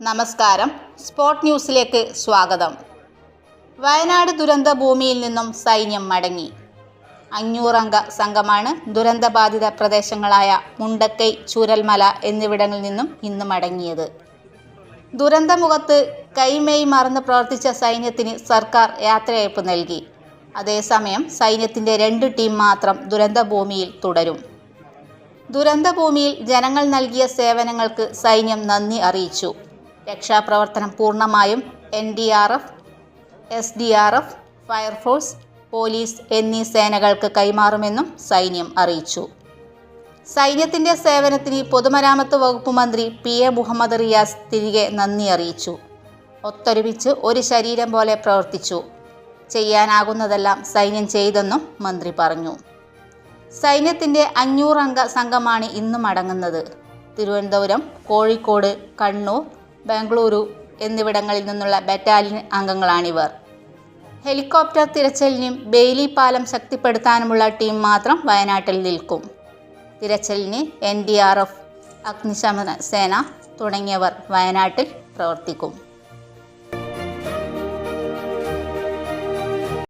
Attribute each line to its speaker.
Speaker 1: നമസ്കാരം. സ്പോട്ട് ന്യൂസിലേക്ക് സ്വാഗതം. വയനാട് ദുരന്ത ഭൂമിയിൽ നിന്നും സൈന്യം മടങ്ങി. അഞ്ഞൂറംഗ സംഘമാണ് ദുരന്തബാധിത പ്രദേശങ്ങളായ മുണ്ടക്കൈ ചൂരൽമല എന്നിവിടങ്ങളിൽ നിന്നും ഇന്ന് മടങ്ങിയത്. ദുരന്തമുഖത്ത് കൈമേയ് മറന്ന് പ്രവർത്തിച്ച സൈന്യത്തിന് സർക്കാർ യാത്രയയപ്പ് നൽകി. അതേസമയം സൈന്യത്തിന്റെ രണ്ട് ടീം മാത്രം ദുരന്തഭൂമിയിൽ തുടരും. ദുരന്തഭൂമിയിൽ ജനങ്ങൾ നൽകിയ സേവനങ്ങൾക്ക് സൈന്യം നന്ദി അറിയിച്ചു. രക്ഷാപ്രവർത്തനം പൂർണമായും N D R F S D R F fire force police എന്നീ സേനകൾക്ക് കൈമാറുമെന്നും സൈന്യം അറിയിച്ചു. സൈന്യത്തിന്റെ സേവനത്തിന് പൊതുമരാമത്ത് വകുപ്പ് മന്ത്രി പി എ മുഹമ്മദ് റിയാസ് തിരികെ നന്ദി അറിയിച്ചു. ഒത്തൊരുമിച്ച് ഒരു ശരീരം പോലെ പ്രവർത്തിച്ചു. ചെയ്യാനാകുന്നതെല്ലാം സൈന്യം ചെയ്തെന്നും മന്ത്രി പറഞ്ഞു. സൈന്യത്തിന്റെ അഞ്ഞൂറംഗ സംഘമാണ് ഇന്നും അടങ്ങുന്നത്. തിരുവനന്തപുരം കോഴിക്കോട് കണ്ണൂർ ബാംഗ്ലൂരു എന്നിവിടങ്ങളിൽ നിന്നുള്ള ബറ്റാലിയൻ അംഗങ്ങളാണിവർ. ഹെലികോപ്റ്റർ തിരച്ചിലിനും ബെയിലി പാലം ശക്തിപ്പെടുത്താനുമുള്ള ടീം മാത്രം വയനാട്ടിൽ നിൽക്കും. തിരച്ചിലിന് എൻ ഡി ആർ എഫ് അഗ്നിശമന സേന തുടങ്ങിയവർ വയനാട്ടിൽ പ്രവർത്തിക്കും.